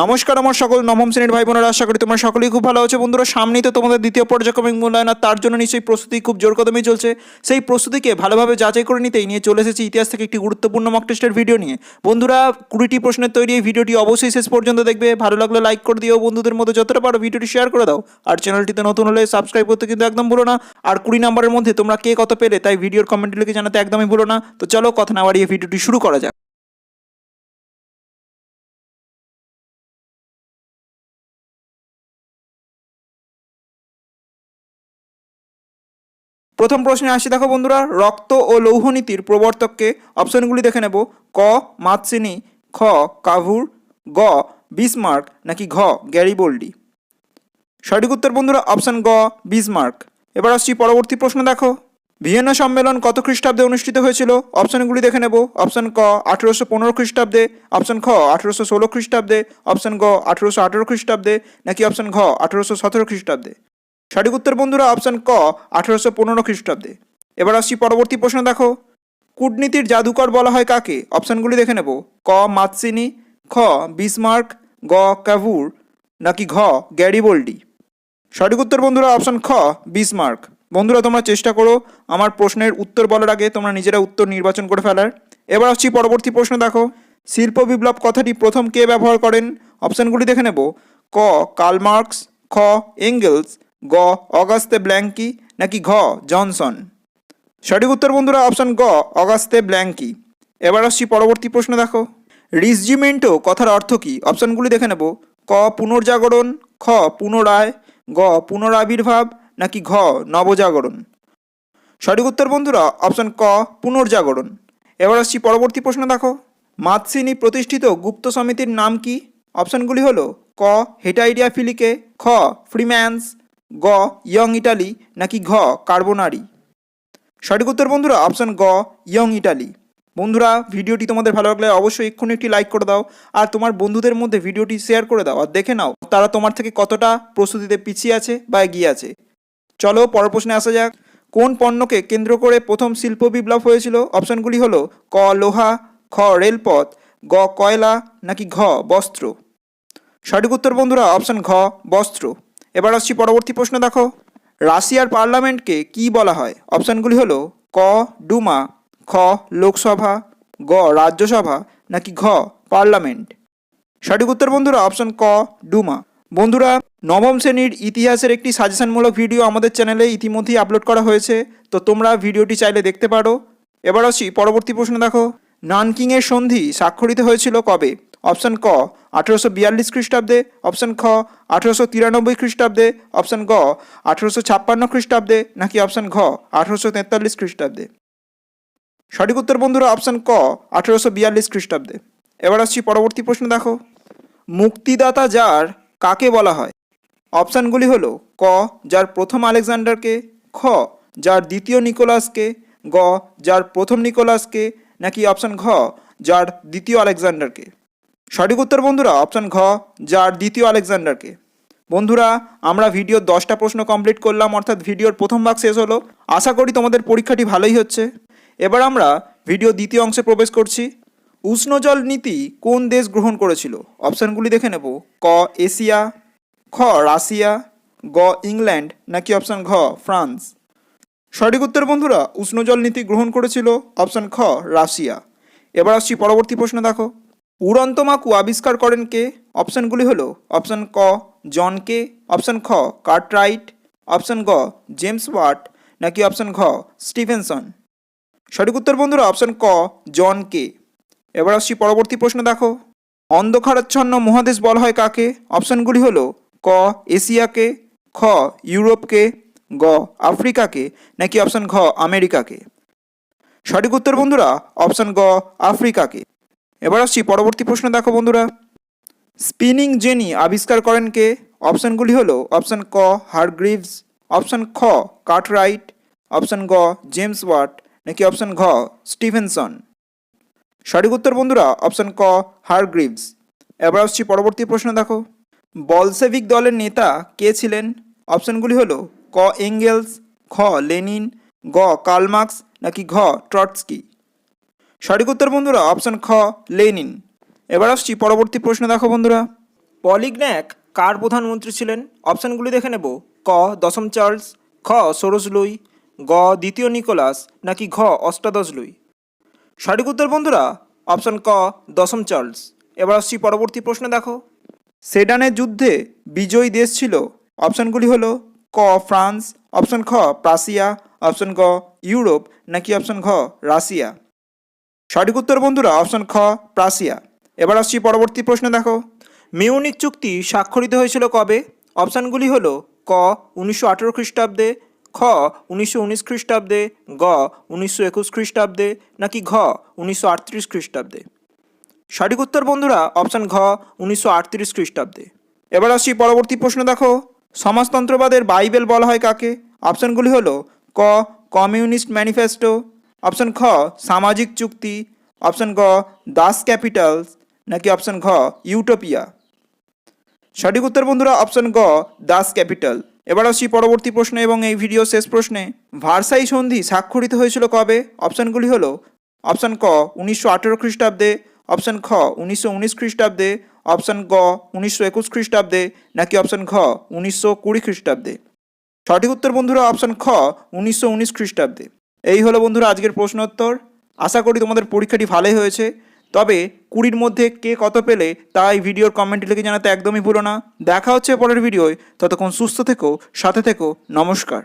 নমস্কার, আমার সকল নবম শ্রেণির ভাই বোনেরা আশা করি তোমরা সকলেই খুব ভালো আছো। বন্ধুরা, সামনেই তো তোমাদের দ্বিতীয় পর্যায়ক্রমিক মূল্যায়ন, আর তার জন্য নিশ্চয়ই প্রস্তুতি খুব জোর কদমে চলছে। সেই প্রস্তুতিকে ভালোভাবে যাচাই করে নিতেই নিয়ে চলে এসেছি ইতিহাস থেকে একটি গুরুত্বপূর্ণ মক টেস্টের ভিডিও নিয়ে। বন্ধুরা, কুড়িটি প্রশ্নের তৈরি এই ভিডিওটি অবশ্যই শেষ পর্যন্ত দেখবে। ভালো লাগলে লাইক করে দিও, বন্ধুদের মধ্যে যতটা পারো ভিডিওটি শেয়ার করে দাও। আর চ্যানেলটিতে নতুন হলে সাবস্ক্রাইব করতে কিন্তু একদম ভুলো না। আর কুড়ি নাম্বারের মধ্যে তোমরা কে কত পেলে, তাই ভিডিওর কমেন্ট লিখে জানাতে একদমই ভুলো না। তো চলো, কথা না বাড়িয়ে ভিডিওটি শুরু করা যাক। প্রথম প্রশ্নে আসি দেখো বন্ধুরা, রক্ত ও লৌহ নীতির প্রবর্তককে অপশনগুলি দেখে নেব। ক মাতসিনি খ, কাভুর, গ, বিসমার্ক, নাকি ঘ, গ্যারিবোল্ডি। সঠিক উত্তর বন্ধুরা, অপশন গ, বিসমার্ক। এবার আসছি পরবর্তী প্রশ্ন দেখো। ভিয়েনা সম্মেলন কত খ্রিস্টাব্দে অনুষ্ঠিত হয়েছিল? অপশনগুলি দেখে নেব। অপশন ক, আঠেরোশো পনেরো খ্রিস্টাব্দে, অপশন খ, আঠেরোশো ষোলো খ্রিস্টাব্দে, অপশন গ, আঠেরোশো আঠেরো খ্রিস্টাব্দে, নাকি অপশন ঘ, আঠেরোশো সতেরো খ্রিস্টাব্দে। সঠিক উত্তর বন্ধুরা অপশন ক, আঠেরোশো পনেরো খ্রিস্টাব্দে। এবার আসছি পরবর্তী প্রশ্ন দেখো। কূটনীতির জাদুকর বলা হয় কাকে? অপশানগুলি দেখে নেব। ক মাতসিনি খ, বিসমার্ক, গ ক্যাভুর নাকি ঘ, গ্যারিবোল্ডি? সঠিক উত্তর বন্ধুরা অপশন খ, বিসমার্ক। বন্ধুরা, তোমরা চেষ্টা করো আমার প্রশ্নের উত্তর বলার আগে তোমরা নিজেরা উত্তর নির্বাচন করে ফেলার। এবার আসছি পরবর্তী প্রশ্ন দেখো। শিল্প বিপ্লব কথাটি প্রথম কে ব্যবহার করেন? অপশানগুলি দেখে নেব। ক, কার্ল মার্কস, খ, এঙ্গেলস গ, অগাস্তে ব্ল্যাঙ্কি, নাকি ঘ, জনসন? সঠিক উত্তর বন্ধুরা অপশন গ, অগাস্তে ব্ল্যাঙ্কি। এবার আসছি পরবর্তী প্রশ্ন দেখো। রিসজিমেন্টো কথার অর্থ কী? অপশানগুলি দেখে নেব। ক, পুনর্জাগরণ, খ, পুনরায়, গ, পুনরাবির্ভাব, নাকি ঘ, নবজাগরণ? সঠিক উত্তর বন্ধুরা অপশন ক, পুনর্জাগরণ। এবার আসছি পরবর্তী প্রশ্ন দেখো। মাতসিনী প্রতিষ্ঠিত গুপ্ত সমিতির নাম কি? অপশনগুলি হলো ক হেটাইডিয়া ফিলিকে খ, ফ্রিম্যান্স গ, ইয়ং ইটালি নাকি ঘ, কার্বোনারি? সঠিক উত্তর বন্ধুরা অপশন গ, ইয়ং ইটালি। বন্ধুরা, ভিডিওটি তোমাদের ভালো লাগলে অবশ্যই এক্ষুনি একটি লাইক করে দাও আর তোমার বন্ধুদের মধ্যে ভিডিওটি শেয়ার করে দাও আর দেখে নাও তারা তোমার থেকে কতটা প্রস্তুতিতে পিছিয়ে আছে বা এগিয়ে আছে। চলো পর প্রশ্নে আসা যাক। কোন পণ্যকে কেন্দ্র করে প্রথম শিল্প বিপ্লব হয়েছিল? অপশনগুলি হলো ক, লোহা, খ, রেলপথ, গ, কয়লা নাকি ঘ, বস্ত্র? সঠিক উত্তর বন্ধুরা অপশন ঘ, বস্ত্র। এবার আসছি পরবর্তী প্রশ্ন, দেখো। রাশিয়ার পার্লামেন্টকে কি বলা হয়? অপশনগুলি হলো ক, ডুমা, খ, লোকসভা, গ, রাজ্যসভা, নাকি ঘ, পার্লামেন্ট? সঠিক উত্তর বন্ধুরা, অপশন ক, ডুমা। বন্ধুরা, নবম শ্রেণির ইতিহাসের একটি সাজেশনমূলক ভিডিও আমাদের চ্যানেলে ইতিমধ্যেই আপলোড করা হয়েছে, তো তোমরা ভিডিওটি চাইলে দেখতে পারো। এবার আসি পরবর্তী প্রশ্ন, দেখো। নানকিংয়ের সন্ধি স্বাক্ষরিত হয়েছিল কবে? অপশন ক, আঠেরোশো বিয়াল্লিশ খ্রিস্টাব্দে। অপশন খ, আঠেরোশো তিরানব্বই খ্রিস্টাব্দে। অপশন গ, আঠেরোশো ছাপ্পান্ন খ্রিস্টাব্দে। নাকি অপশন ঘ, আঠেরোশো তেতাল্লিশ খ্রিস্টাব্দে। সঠিক উত্তর বন্ধুরা, অপশন ক, আঠেরোশো বিয়াল্লিশ খ্রিস্টাব্দে। এবার আসছি পরবর্তী প্রশ্ন, দেখো। মুক্তিদাতা যার, কাকে বলা হয়? অপশানগুলি হলো, ক, যার প্রথম আলেকজান্ডারকে, খ, যার দ্বিতীয় নিকোলাসকে, গ, যার প্রথম নিকোলাসকে, নাকি অপশান ঘ, যার দ্বিতীয় আলেকজান্ডারকে? সঠিক উত্তর বন্ধুরা অপশান ঘ, যার দ্বিতীয় আলেকজান্ডারকে। বন্ধুরা, আমরা ভিডিওর দশটা প্রশ্ন কমপ্লিট করলাম, অর্থাৎ ভিডিওর প্রথম ভাগ শেষ হলো। আশা করি তোমাদের পরীক্ষাটি ভালোই হচ্ছে। এবার আমরা ভিডিও দ্বিতীয় অংশে প্রবেশ করছি। উষ্ণ জল নীতি কোন দেশ গ্রহণ করেছিল? অপশানগুলি দেখে নেব। ক, এশিয়া, খ, রাশিয়া, গ, ইংল্যান্ড, নাকি অপশান ঘ, ফ্রান্স? সঠিক উত্তর বন্ধুরা, উষ্ণ জল নীতি গ্রহণ করেছিল। অপশান খ, রাশিয়া। এবার আসছি পরবর্তী প্রশ্ন দেখো। উড়ন্ত মাকু আবিষ্কার করেন কে? অপশানগুলি হলো অপশান ক, জন কে, অপশান খ, কার্টরাইট, অপশান গ, জেমস ওয়াট, নাকি অপশান ঘ, স্টিভেনসন। সঠিক উত্তর বন্ধুরা, অপশান ক, জন কে। এবার আসছি পরবর্তী প্রশ্ন দেখো। অন্ধকারাচ্ছন্ন মহাদেশ বলা হয় কাকে? অপশানগুলি হলো ক এশিয়াকে খ ইউরোপকে গ আফ্রিকাকে নাকি অপশান ঘ আমেরিকাকে সঠিক উত্তর বন্ধুরা, অপশান গ আফ্রিকাকে এবার আসছি পরবর্তী প্রশ্ন দেখো বন্ধুরা। স্পিনিং জেনি আবিষ্কার করেন কে? অপশানগুলি হলো অপশান ক হারগ্রিভস অপশান খ কার্টরাইট অপশান গ জেমস ওয়াট নাকি অপশান ঘ স্টিভেনসন সঠিক উত্তর বন্ধুরা অপশান ক হারগ্রিভস এবার আসছি পরবর্তী প্রশ্ন দেখো। বলসেভিক দলের নেতা কে ছিলেন? অপশানগুলি হলো ক এঙ্গেলস খ লেনিন গ কার্লমার্কস নাকি ঘ ট্রটস্কি সঠিক উত্তর বন্ধুরা অপশান খ লেনিন। এবার আসছি পরবর্তী প্রশ্ন দেখো বন্ধুরা। পলিগ্ন্যাক কার প্রধানমন্ত্রী ছিলেন? অপশানগুলি দেখে নেব। ক দশম চার্লস খ সরোজ লুই গ দ্বিতীয় নিকোলাস নাকি ঘ অষ্টাদশ লুই? সঠিক উত্তর বন্ধুরা অপশান ক দশম চার্লস। এবার আসছি পরবর্তী প্রশ্ন দেখো। সেডানের যুদ্ধে বিজয়ী দেশ ছিল? অপশানগুলি হলো ক ফ্রান্স অপশান খ প্রাসিয়া অপশান গ ইউরোপ নাকি অপশান ঘ রাশিয়া? সঠিক উত্তর বন্ধুরা অপশন খ প্রাসিয়া এবার আসছি পরবর্তী প্রশ্ন, দেখো। মিউনিক চুক্তি স্বাক্ষরিত হয়েছিল কবে? অপশানগুলি হল, ক, উনিশশো আঠেরো খ্রিস্টাব্দে, খ, উনিশশো উনিশ খ্রিস্টাব্দে, গ, উনিশশো একুশ খ্রিস্টাব্দে, নাকি ঘ, উনিশশো আটত্রিশ খ্রিস্টাব্দে? সঠিক উত্তর বন্ধুরা অপশান ঘ, উনিশশো আটত্রিশ খ্রিস্টাব্দে। এবার আসছি পরবর্তী প্রশ্ন, দেখো। সমাজতন্ত্রবাদের বাইবেল বলা হয় কাকে? অপশানগুলি হলো, ক, কমিউনিস্ট ম্যানিফেস্টো অপশান খ সামাজিক চুক্তি অপশান গ দাস ক্যাপিটালস নাকি অপশান ঘ ইউটোপিয়া সঠিক উত্তর বন্ধুরা অপশান গ দাস ক্যাপিটাল এবার আসছি পরবর্তী প্রশ্ন এবং এই ভিডিও শেষ প্রশ্নে। ভার্সাই সন্ধি স্বাক্ষরিত হয়েছিল কবে? অপশানগুলি হলো অপশান ক উনিশশো আঠেরো খ্রিস্টাব্দে অপশান খ উনিশশো উনিশ খ্রিস্টাব্দে অপশান গ উনিশশো একুশ খ্রিস্টাব্দে, নাকি অপশান ঘ উনিশশো কুড়ি খ্রিস্টাব্দে? সঠিক উত্তর বন্ধুরা অপশান খ উনিশশো উনিশ খ্রিস্টাব্দে। এই হলো বন্ধুরা আজকের প্রশ্নোত্তর। আশা করি তোমাদের পরীক্ষাটি ভালোই হয়েছে। তবে কুড়ির মধ্যে কে কত পেলে, তা এই ভিডিওর কমেন্টে লিখে জানাতে একদমই ভুলো না। দেখা হচ্ছে পরের ভিডিওয়। ততক্ষণ সুস্থ থেকো, সাথে থেকো, নমস্কার।